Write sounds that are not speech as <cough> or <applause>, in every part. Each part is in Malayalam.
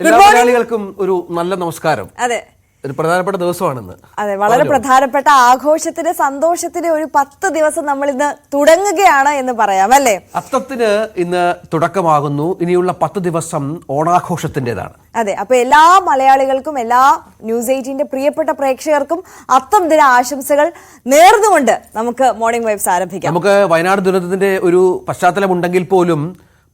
എല്ലാ മലയാളികൾക്കും ഒരു നല്ല നമസ്കാരം. അതെ. ഒരു പ്രധാനപ്പെട്ട ദിവസമാണെന്ന്. അതെ വളരെ പ്രധാനപ്പെട്ട ആഘോഷത്തിന്റെ സന്തോഷത്തിന്റെ ഒരു പത്ത് ദിവസം നമ്മൾ ഇന്ന് തുടങ്ങുകയാണ് എന്ന് പറയാം അല്ലേ? അത്തത്തിന് ഇന്ന് തുടക്കമാകുന്നു. ഇനിയുള്ള പത്ത് ദിവസം ഓണാഘോഷത്തിന്റെതാണ്. അതെ അപ്പൊ എല്ലാ മലയാളികൾക്കും എല്ലാ ന്യൂസ് എയ്റ്റീന്റെ പ്രിയപ്പെട്ട പ്രേക്ഷകർക്കും അത്തം ദിന ആശംസകൾ നേർന്നുകൊണ്ട് നമുക്ക് മോർണിംഗ് വൈബ്സ് ആരംഭിക്കാം. നമുക്ക് വയനാട് ദുരന്തത്തിന്റെ ഒരു പശ്ചാത്തലമുണ്ടെങ്കിൽ പോലും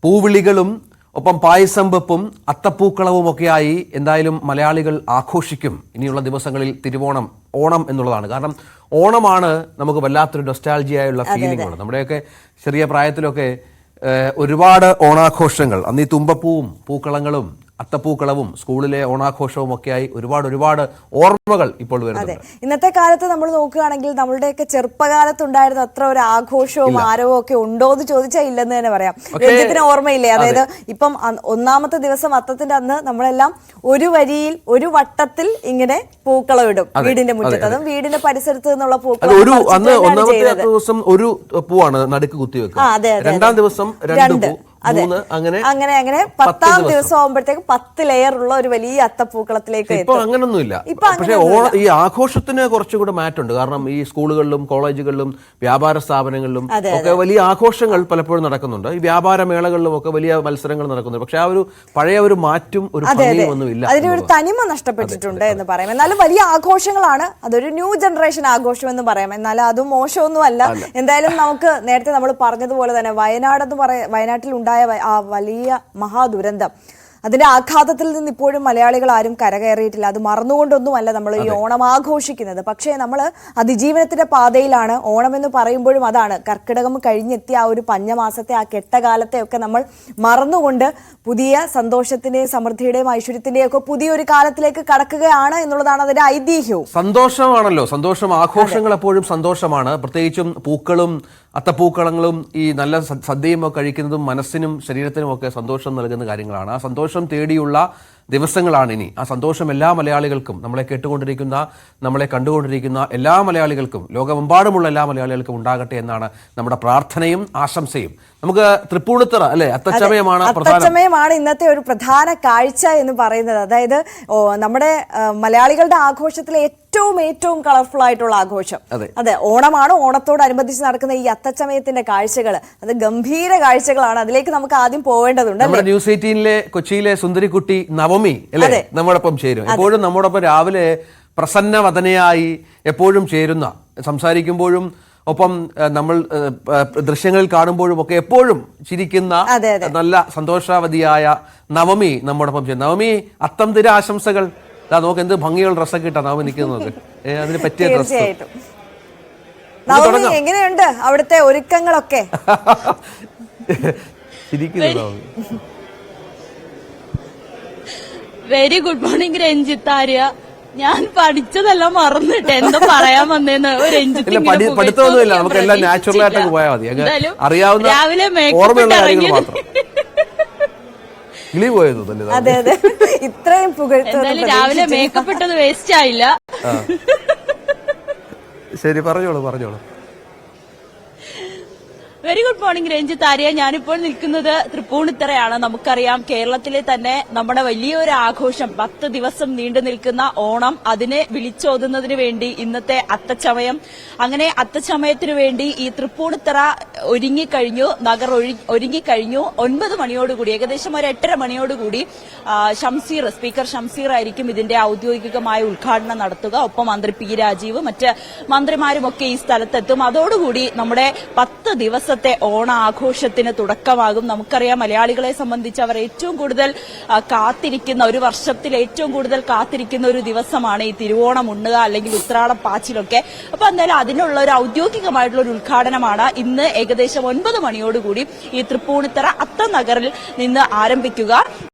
പൂവിളികളും ഒപ്പം പായസം വെപ്പും അത്തപ്പൂക്കളവും ഒക്കെയായി എന്തായാലും മലയാളികൾ ആഘോഷിക്കും. ഇനിയുള്ള ദിവസങ്ങളിൽ തിരുവോണം ഓണം എന്നുള്ളതാണ്. കാരണം ഓണമാണ് നമുക്ക് വല്ലാത്തൊരു നൊസ്റ്റാൾജിയായുള്ള ഫീലിംഗ് ആണ് നമ്മുടെയൊക്കെ ചെറിയ പ്രായത്തിലൊക്കെ ഒരുപാട് ഓണാഘോഷങ്ങൾ. അന്ന് ഈ തുമ്പപ്പൂവും പൂക്കളങ്ങളും അത്തപ്പൂക്കളവും സ്കൂളിലെ ഓണാഘോഷവും ഒക്കെയായി ഒരുപാട് ഒരുപാട് ഓർമ്മകൾ ഇപ്പോൾ വരുന്നത് ഇന്നത്തെ കാലത്ത് നമ്മൾ നോക്കുകയാണെങ്കിൽ നമ്മളുടെയൊക്കെ ചെറുപ്പകാലത്ത് ഉണ്ടായിരുന്ന അത്ര ഒരു ആഘോഷവും ആരവവും ഒക്കെ ഉണ്ടോ എന്ന് ചോദിച്ചാൽ ഇല്ലെന്ന് തന്നെ പറയാം. രഞ്ജിത്തിന് ഓർമ്മയില്ലേ? അതായത് ഇപ്പം ഒന്നാമത്തെ ദിവസം അത്തത്തിന്റെ അന്ന് നമ്മളെല്ലാം ഒരു വരിയിൽ ഒരു വട്ടത്തിൽ ഇങ്ങനെ പൂക്കളം ഇടും വീടിന്റെ മുറ്റത്ത്. അതും. വീടിന്റെ പരിസരത്ത് നിന്നുള്ള പൂക്കളം ഒരു അന്ന് ഒന്നാമത്തെ ദിവസം ഒരു പൂവാണ് നടുക്ക് കുത്തിവെക്കുക. രണ്ടാം ദിവസം രണ്ട്. പൂ. മൂന്ന് അങ്ങനെ അങ്ങനെ അങ്ങനെ പത്ത് ദിവസം. ആകുമ്പോഴത്തേക്ക് പത്ത് ലെയർ ഉള്ള ഒരു വലിയ അത്തപ്പൂക്കളത്തിലേക്ക് ഇപ്പൊ അങ്ങനൊന്നുമില്ല. പക്ഷെ ഈ ആഘോഷത്തിന് കുറച്ചുകൂടെ മാറ്റുണ്ട് കാരണം ഈ സ്കൂളുകളിലും കോളേജുകളിലും വ്യാപാര സ്ഥാപനങ്ങളിലും ഒക്കെ വലിയ ആഘോഷങ്ങൾ പലപ്പോഴും നടക്കുന്നുണ്ട്. ഈ വ്യാപാര മേളകളിലും ഒക്കെ വലിയ മത്സരങ്ങൾ നടക്കുന്നുണ്ട്. പക്ഷെ ആ ഒരു പഴയ ഒരു മാറ്റും ഒരു ഒന്നുമില്ല അതിനൊരു തനിമ നഷ്ടപ്പെട്ടിട്ടുണ്ട് എന്ന് പറയാം. എന്നാലും വലിയ ആഘോഷങ്ങളാണ്. അതൊരു ന്യൂ ജനറേഷൻ ആഘോഷം എന്ന് പറയാം. എന്നാൽ അതും മോശമൊന്നും അല്ല. എന്തായാലും നമുക്ക് നേരത്തെ നമ്മൾ പറഞ്ഞതുപോലെ തന്നെ വയനാട് എന്ന് പറയ വയനാട്ടിൽ ഉണ്ടായ വ- ആ വലിയ മഹാദുരന്തം. അതിന്റെ ആഘാതത്തിൽ നിന്ന് ഇപ്പോഴും മലയാളികൾ ആരും കരകയറിയിട്ടില്ല. അത് മറന്നുകൊണ്ടൊന്നുമല്ല നമ്മൾ ഈ ഓണം ആഘോഷിക്കുന്നത്. പക്ഷേ നമ്മൾ അതിജീവനത്തിന്റെ പാതയിലാണ് ഓണം എന്ന് പറയുമ്പോഴും അതാണ്. കർക്കിടകം കഴിഞ്ഞെത്തിയ ആ ഒരു പഞ്ഞമാസത്തെ ആ കെട്ടകാലത്തെ ഒക്കെ നമ്മൾ മറന്നുകൊണ്ട് പുതിയ സന്തോഷത്തിന്റെയും സമൃദ്ധിയുടെയും ഐശ്വര്യത്തിന്റെയും ഒക്കെ പുതിയൊരു കാലത്തിലേക്ക് കടക്കുകയാണ് എന്നുള്ളതാണ് അതിന്റെ ഐതിഹ്യവും സന്തോഷമാണല്ലോ. സന്തോഷം ആഘോഷങ്ങൾ എപ്പോഴും സന്തോഷമാണ്. പ്രത്യേകിച്ചും പൂക്കളും അത്തപ്പൂക്കളങ്ങളും ഈ നല്ല സദ്യയും ഒക്കെ കഴിക്കുന്നതും മനസ്സിനും ശരീരത്തിനും ഒക്കെ സന്തോഷം നൽകുന്ന കാര്യങ്ങളാണ്. ആ സന്തോഷം തേടിയുള്ള ദിവസങ്ങളാണ് ഇനി ആ സന്തോഷം എല്ലാ മലയാളികൾക്കും നമ്മളെ കേട്ടുകൊണ്ടിരിക്കുന്ന നമ്മളെ കണ്ടുകൊണ്ടിരിക്കുന്ന എല്ലാ മലയാളികൾക്കും ലോകമെമ്പാടുമുള്ള എല്ലാ മലയാളികൾക്കും ഉണ്ടാകട്ടെ എന്നാണ് നമ്മുടെ പ്രാർത്ഥനയും ആശംസയും. നമുക്ക് തൃപ്പൂണിത്തറ അല്ലെ? അത്തച്ചമയമാണ് അത്തച്ചമയമാണ് ഇന്നത്തെ ഒരു പ്രധാന കാഴ്ച എന്ന് പറയുന്നത്. അതായത് നമ്മുടെ മലയാളികളുടെ ആഘോഷത്തിലെ ഏറ്റവും ഏറ്റവും കളർഫുൾ ആയിട്ടുള്ള ആഘോഷം. അതെ. ഓണമാണ്. ഓണത്തോടനുബന്ധിച്ച് നടക്കുന്ന ഈ അത്തച്ചമയത്തിന്റെ കാഴ്ചകൾ അത് ഗംഭീര കാഴ്ചകളാണ്. അതിലേക്ക് നമുക്ക് ആദ്യം പോവേണ്ടതുണ്ട് ന്യൂസ് എയ്റ്റീനിലെ കൊച്ചിയിലെ സുന്ദരിക്കുട്ടി നവമി അല്ലേ. നമ്മോടൊപ്പം ചേരും എപ്പോഴും നമ്മോടൊപ്പം രാവിലെ പ്രസന്നവതനയായി എപ്പോഴും ചേരുന്ന സംസാരിക്കുമ്പോഴും ഒപ്പം നമ്മൾ ദൃശ്യങ്ങളിൽ കാണുമ്പോഴും ഒക്കെ എപ്പോഴും ചിരിക്കുന്ന. നല്ല സന്തോഷവതിയായ നവമി നമ്മോടൊപ്പം ചേരും നവമി അത്തം തിര ആശംസകൾ. ദാ നോക്ക് എന്ത് ഭംഗിയുള്ള ഡ്രസ്സൊക്കെ ഇട്ടാ നവമി നിൽക്കുന്നത് അതിന് പറ്റിയ ഡ്രസ്സ് നവമി എങ്ങനെയുണ്ട് അവിടുത്തെ ഒരുക്കങ്ങളൊക്കെ? <laughs> ചിരിക്കുന്നു Navami. <laughs> Very good morning Ranjith Arya. ഞാൻ പഠിച്ചതെല്ലാം മറന്നിട്ട് എന്താ പറയാൻ വന്നേന്ന് ഒരു രഞ്ജിത്ത് പഠിത്തമൊന്നുമില്ല നമുക്ക് എല്ലാം നാച്ചുറൽ ആയിട്ടൊക്കെ പോയാൽ മതി. അറിയാവുന്ന രാവിലെ ഓർമ്മയുള്ള കാര്യങ്ങൾ മാത്രം. കിളി പോയത് തന്നെ അതെ അതെ. ഇത്രയും പുകഴ്ത്തു എന്തായാലും രാവിലെ മേക്കപ്പ് ഇട്ടത് വേസ്റ്റ് ആയില്ല. ശരി പറഞ്ഞോളൂ പറഞ്ഞോളൂ. Very good morning Ranjith Arya ഞാനിപ്പോൾ നിൽക്കുന്നത് തൃപ്പൂണിത്തറയാണ്. നമുക്കറിയാം കേരളത്തിലെ തന്നെ നമ്മുടെ വലിയൊരു ആഘോഷം പത്ത് ദിവസം നീണ്ടു നിൽക്കുന്ന ഓണം അതിനെ വിളിച്ചോതുന്നതിന് വേണ്ടി ഇന്നത്തെ അത്തച്ചമയം. അങ്ങനെ അത്തച്ചമയത്തിനു വേണ്ടി ഈ തൃപ്പൂണിത്തറ ഒരുങ്ങിക്കഴിഞ്ഞു നഗർ ഒരുങ്ങിക്കഴിഞ്ഞു. ഒൻപത് മണിയോടുകൂടി ഏകദേശം ഒരു എട്ടര മണിയോടുകൂടി ഷംസീർ സ്പീക്കർ ഷംസീർ ആയിരിക്കും ഇതിന്റെ ഔദ്യോഗികമായ ഉദ്ഘാടനം നടത്തുക. ഒപ്പം മന്ത്രി പി രാജീവ് മറ്റ് മന്ത്രിമാരുമൊക്കെ ഈ സ്ഥലത്തെത്തും. അതോടുകൂടി നമ്മുടെ പത്ത് ദിവസത്തെ ഓണ ആഘോഷത്തിന് തുടക്കമാകും. നമുക്കറിയാം മലയാളികളെ സംബന്ധിച്ച് അവർ ഏറ്റവും കൂടുതൽ കാത്തിരിക്കുന്ന ഒരു വർഷത്തിൽ ഏറ്റവും കൂടുതൽ കാത്തിരിക്കുന്ന ഒരു ദിവസമാണ് ഈ തിരുവോണം ഉണ്ണുക അല്ലെങ്കിൽ ഉത്രാടം പാച്ചിലൊക്കെ. അപ്പൊ എന്തായാലും അതിനുള്ള ഒരു ഔദ്യോഗികമായിട്ടുള്ള ഒരു ഉദ്ഘാടനമാണ് ഇന്ന് ഏകദേശം ഒൻപത് മണിയോടുകൂടി ഈ തൃപ്പൂണിത്തറ അത്ത നഗറിൽ നിന്ന് ആരംഭിക്കുക.